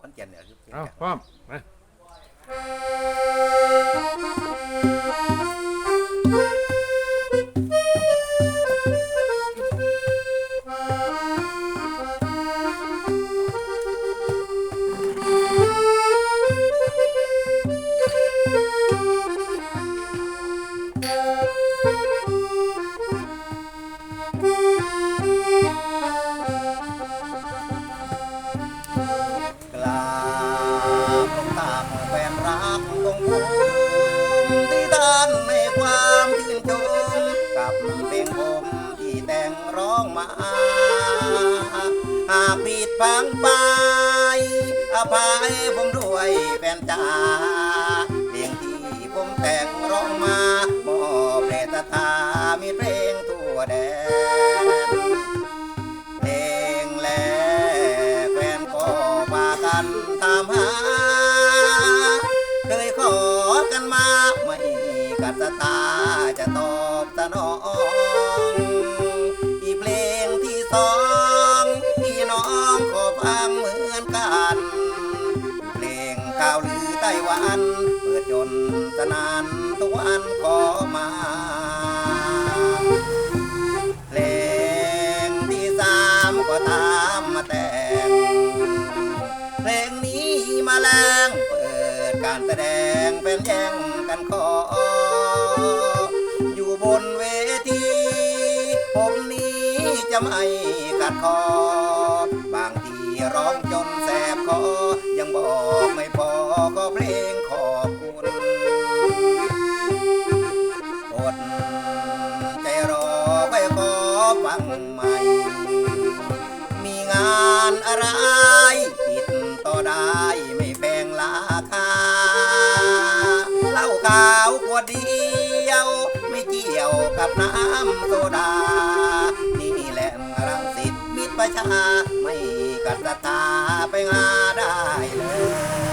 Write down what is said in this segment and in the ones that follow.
ขอนแก่นเนี่ยคือเพลงเอาจับพร้อมมา ของผมที่ท่านให้ความชื่นชมกับเพลงผมที่แต่งร้องมา หากผิดพังไปอภัยผมด้วยแฟนจ๋าเพลงที่ผมแต่งร้องมามอบแด่ตถามีเพลงทั่วแดนเพลงแลแฟนก็พากันตามหา ตาจะตอบสนอง อีเพลงที่สองพี่น้องขอฟังเหมือนกัน เพลงข่าวลือไต้หวัน เปิดจนสนานทุกวันขอมาเพลงที่สามก็ตามมาแต่งเพลงนี้มาแรงเปิดการแสดงเป็นแย่งกันขอ ผมนี้จะไม่กัดคอ บางทีร้องจนแสบคอ ยังบอกไม่พอก็เพลงขอบคุณอดใจรอไปขอฟังใหม่ มีงานอะไรติดต่อได้ไม่แพงราคาเหล้าขาวขวดเดียว ไม่เกี่ยวกับน้ำโซดา นี่แหละรังสิตมิตรประชา ไม่กัดตาไปงาได้เลย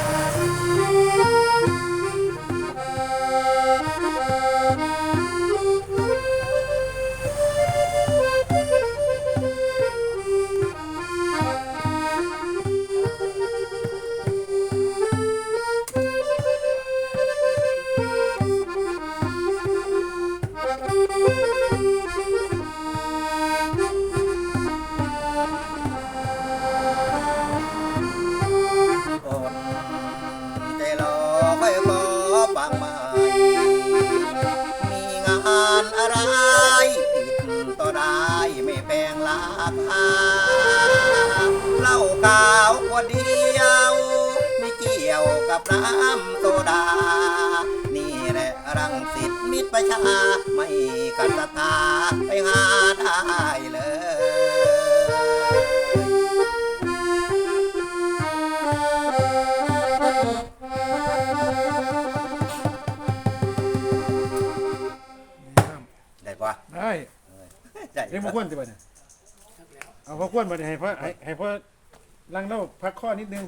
เหล้าขาวขวดเดียว ไม่เกี่ยวกับน้ำโซดา นี่แหละรังสิตมิตรประชา ไม่กันศรัทธาไปหาได้เลยได้ปะได้ได้เรียกมาควนสิบ่เนี่ย เอาพ่อควนมาให้พ่อให้ให้พ่อลังเล่าพักข้อนิดนึง